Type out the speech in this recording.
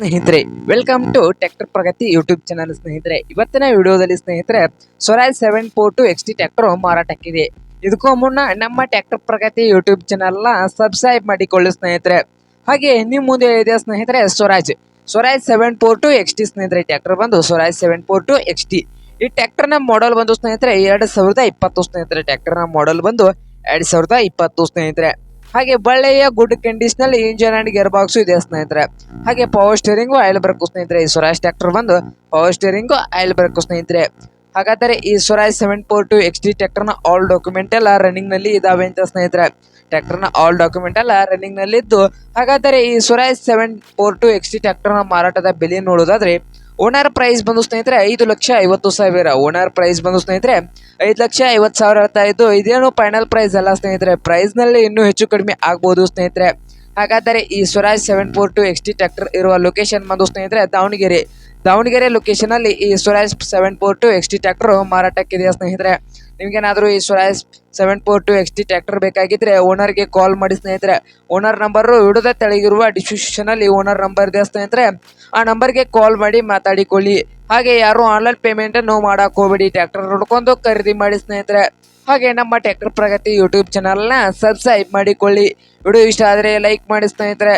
ಸ್ನೇಹಿತರೆ welcome to tractor Pragati YouTube channel ಸ್ನೇಹಿತರೆ. ಇವತ್ತಿನ ವಿಡಿಯೋದಲ್ಲಿ ಸ್ನೇಹಿತರೆ Swaraj seven four two X T tractor ಮಾರಾಟಕ್ಕಿದೆ. ಇದಕ್ಕೂ ಮುನ್ನ ನಮ್ಮ ಟ್ಯಾಕ್ಟರ್ ಪ್ರಗತಿ ಯೂಟ್ಯೂಬ್ ಚಾನಲ್ನ ಸಬ್ಸ್ಕ್ರೈಬ್ ಮಾಡಿಕೊಳ್ಳಿ ಸ್ನೇಹಿತರೆ. ಹಾಗೆ ನಿಮ್ಮ ಮುಂದೆ ಇದೆ ಸ್ನೇಹಿತರೆ Swaraj Swaraj seven four two X T ಸ್ನೇಹಿತರೆ ಟ್ಯಾಕ್ಟರ್ ಬಂದು Swaraj seven four two X T ಈ ಟ್ಯಾಕ್ಟರ್ನ ಮಾಡೆಲ್ ಬಂದು ಸ್ನೇಹಿತರೆ, ಎರಡು ಸಾವಿರದ ಇಪ್ಪತ್ತು ಸ್ನೇಹಿತರೆ. ಟ್ಯಾಕ್ಟರ್ನ ಮಾಡೆಲ್ ಬಂದು ಎರಡು ಸಾವಿರದ ಇಪ್ಪತ್ತು ಸ್ನೇಹಿತರೆ. ಹಾಗೆ ಬಳ್ಳೆಯ good condition engine and gear box ಇದೆ ಸ್ನೇಹಿತರೆ. ಹಾಗೆ ಪವರ್ ಸ್ಟೇರಿಂಗು ಆಯಿಲ್ ಬ್ರೇಕ್ ಸ್ನೇಹಿತರೆ. ಈ ಸ್ವರಾಜ್ ಟ್ರ್ಯಾಕ್ಟರ್ ಬಂದು ಪವರ್ ಸ್ಟೇರಿಂಗು ಆಯಿಲ್ ಬ್ರೇಕ್ ಸ್ನೇಹಿತರೆ. ಹಾಗಾದರೆ ಈ Swaraj seven four two X T ಟ್ರ್ಯಾಕ್ಟರ್ನ ಆಲ್ ಡಾಕ್ಯುಮೆಂಟ್ ಎಲ್ಲ ರನ್ನಿಂಗ್ನಲ್ಲಿ ಇದಾವೆ ಅಂತ ಸ್ನೇಹಿತರೆ. ಟ್ರ್ಯಾಕ್ಟರ್ನ ಆಲ್ ಡಾಕ್ಯುಮೆಂಟ್ ಎಲ್ಲ ರನ್ನಿಂಗ್ನಲ್ಲಿ ಇದ್ದು ಹಾಗಾದರೆ ಈ Swaraj seven four two X T ಟ್ರ್ಯಾಕ್ಟರ್ನ ಮಾರಾಟದ ಬೆಲೆ ನೋಡೋದಾದ್ರೆ ಓನರ್ ಪ್ರೈಸ್ ಬಂದು ಸ್ನೇಹಿತರೆ ಐದು ಲಕ್ಷ ಐವತ್ತು ಸಾವಿರ. ಓನರ್ ಪ್ರೈಸ್ ಬಂದು ಸ್ನೇಹಿತರೆ ಐದು ಲಕ್ಷ ಐವತ್ತು ಸಾವಿರ ಹೇಳ್ತಾ ಇದ್ದು ಇದೇನು ಫೈನಲ್ ಪ್ರೈಸ್ ಅಲ್ಲ ಸ್ನೇಹಿತರೆ. ಪ್ರೈಸ್ನಲ್ಲಿ ಇನ್ನೂ ಹೆಚ್ಚು ಕಡಿಮೆ ಆಗ್ಬೋದು ಸ್ನೇಹಿತರೆ. ಹಾಗಾದರೆ ಈ Swaraj seven four two X T tractor ಇರುವ ಲೊಕೇಶನ್ ಬಂದು ಸ್ನೇಹಿತರೆ ದಾವಣಗೆರೆ. ದಾವಣಗೆರೆ ಲೊಕೇಶನ್ ಅಲ್ಲಿ ಈ Swaraj seven four two X T ಮಾರಾಟಕ್ಕಿದೆ ಸ್ನೇಹಿತರೆ? ನಿಮ್ಗೇನಾದ್ರೂ ಈ Swaraj seven four two X T tractor ಬೇಕಾಗಿದ್ರೆ ಓನರ್ಗೆ ಕಾಲ್ ಮಾಡಿ ಸ್ನೇಹಿತರೆ. ಓನರ್ ನಂಬರ್ ಹಿಡಿದ ತೆಳಗಿರುವ ಡಿಸ್ಕ್ರಿಪ್ಷನ್ ಅಲ್ಲಿ ಓನರ್ ನಂಬರ್ ಇದೆ ಸ್ನೇಹಿತರೆ. ಆ ನಂಬರ್ಗೆ ಕಾಲ್ ಮಾಡಿ ಮಾತಾಡಿಕೊಳ್ಳಿ. ಹಾಗೆ ಯಾರು ಆನ್ಲೈನ್ ಪೇಮೆಂಟ್ ಅನ್ನು ಮಾಡಕ್ ಹೋಗ್ಬೇಡಿ ಟ್ರ್ಯಾಕ್ಟರ್ ನೋಡ್ಕೊಂಡು ಖರೀದಿ ಮಾಡಿ ಸ್ನೇಹಿತರೆ. ಹಾಗೆ ನಮ್ಮ ಟ್ರ್ಯಾಕ್ಟರ್ ಪ್ರಗತಿ ಯೂಟ್ಯೂಬ್ ಚಾನಲ್ನ ಸಬ್ಸ್ಕ್ರೈಬ್ ಮಾಡಿಕೊಳ್ಳಿ. ವಿಡಿಯೋ ಇಷ್ಟ ಆದರೆ ಲೈಕ್ ಮಾಡಿ ಸ್ನೇಹಿತರೆ.